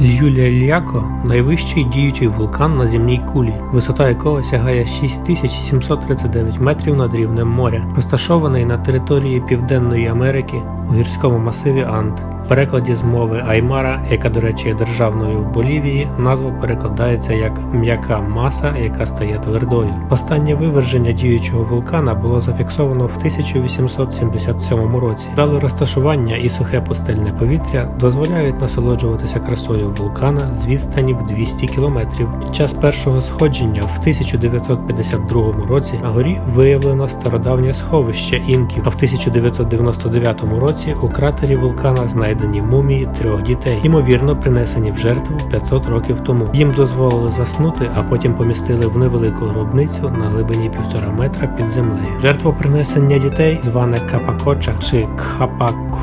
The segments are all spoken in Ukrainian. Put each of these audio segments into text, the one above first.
Льюля-Ляко – найвищий діючий вулкан на земній кулі, висота якого сягає 6739 метрів над рівнем моря, розташований на території Південної Америки у гірському масиві Анд. В перекладі з мови Аймара, яка, до речі, є державною в Болівії, назва перекладається як м'яка маса, яка стає твердою. Останнє виверження діючого вулкана було зафіксовано в 1877 році. Дали розташування і сухе пустельне повітря дозволяють насолоджуватися красою вулкана з відстані в 200 кілометрів. Під час першого сходження в 1952 році на горі виявлено стародавнє сховище інків, а в 1999 році у кратері вулкана знайдені мумії трьох дітей, ймовірно принесені в жертву 500 років тому. Їм дозволили заснути, а потім помістили в невелику гробницю на глибині півтора метра під землею. Жертвопринесення дітей, зване Капакоча чи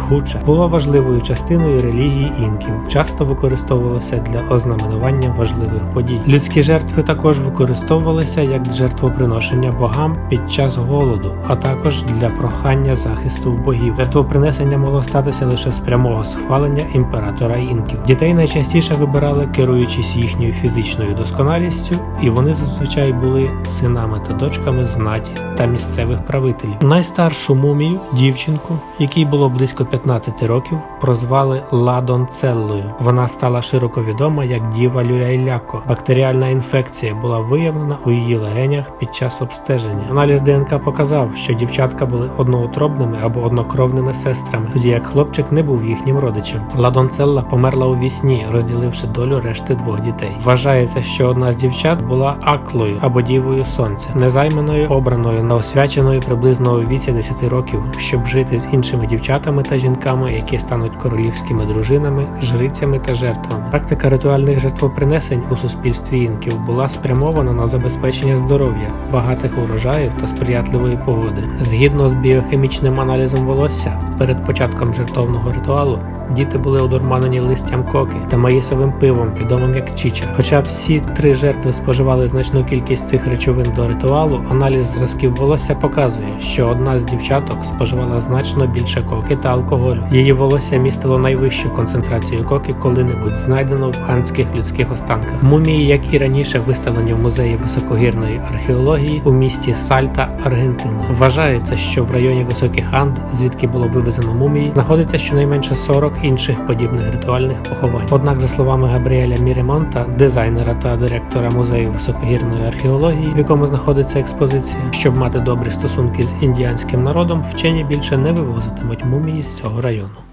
Кхапакхуча, було важливою частиною релігії інків. Часто використовувалося для ознаменування важливих подій. Людські жертви також використовувалися як жертвоприношення богам під час голоду, а також для прохання захисту в богів. Жертвопринесення могло статися лише з прямого схвалення імператора інків. Дітей найчастіше вибирали, керуючись їхньою фізичною досконалістю, і вони зазвичай були синами та дочками знаті та місцевих правителів. Найстаршу мумію, дівчинку, якій було близько 15 років, прозвали Ладонцеллою. Вона стала широко відома як Діва Люляйляко. Бактеріальна інфекція була виявлена у її легенях під час обстеження. Аналіз ДНК показав, що дівчатка були одноутробними або однокровними сестрами, тоді як хлопчик не був їхнім родичем. Ладонцелла померла у вісні, розділивши долю решти двох дітей. Вважається, що одна з дівчат була Аклою або Дівою Сонця, незайманою, обраною на освяченою приблизно у віці 10 років, щоб жити з іншими дівчатами та жінками, які стануть королівськими дружинами, жрицями та жертвами. Практика ритуальних жертвопринесень у суспільстві інків була спрямована на забезпечення здоров'я, багатих урожаїв та сприятливої погоди. Згідно з біохімічним аналізом волосся, перед початком жертовного ритуалу діти були одурманені листям коки та маїсовим пивом, відомим як чіча. Хоча всі три жертви споживали значну кількість цих речовин до ритуалу, аналіз зразків волосся показує, що одна з дівчаток споживала значно більше коки та алкоголю. Її волосся містило найвищу концентрацію коки коли-небудь знайдено в андських людських останках. Мумії, як і раніше, виставлені в музеї високогірної археології у місті Сальта, Аргентина. Вважається, що в районі високих Анд, звідки було вивезено мумії, знаходиться щонайменше 40 інших подібних ритуальних поховань. Однак, за словами Габріеля Міремонта, дизайнера та директора музею високогірної археології, в якому знаходиться експозиція, щоб мати добрі стосунки з індіанським народом, вчені більше не вивозитимуть мумії з цього району.